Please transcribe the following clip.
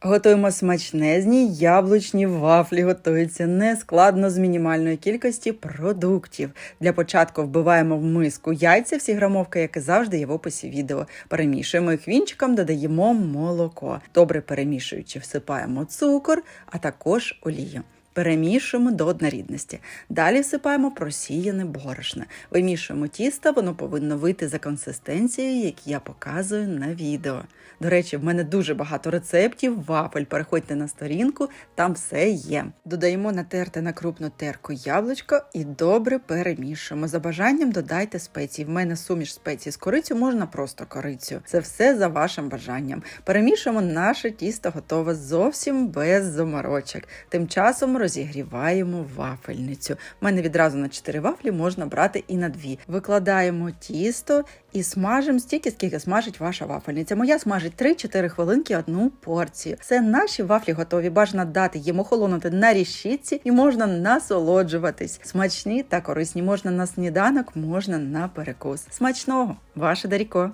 Готуємо смачнезні яблучні вафлі. Готуються нескладно з мінімальної кількості продуктів. Для початку вбиваємо в миску яйця, всі грамовки, як і завжди, є в описі відео. Перемішуємо їх вінчиком, додаємо молоко. Добре перемішуючи, всипаємо цукор, а також олію. Перемішуємо до однорідності. Далі всипаємо просіяне борошно. Вимішуємо тісто, воно повинно вийти за консистенцією, як я показую на відео. До речі, в мене дуже багато рецептів вафель. Переходьте на сторінку, там все є. Додаємо натерте на крупну терку яблучко і добре перемішуємо. За бажанням додайте спеції. В мене суміш спецій з корицю, можна просто корицю. Це все за вашим бажанням. Перемішуємо наше тісто готове зовсім без заморочок. Тим часом розігріваємо вафельницю. У мене відразу на 4 вафлі можна брати і на 2. Викладаємо тісто і смажимо стільки, скільки смажить ваша вафельниця. Моя смажить 3-4 хвилинки одну порцію. Все наші вафлі готові. Бажано дати їм охолонути на рішітці і можна насолоджуватись. Смачні та корисні можна на сніданок, можна на перекус. Смачного, ваше Даріко!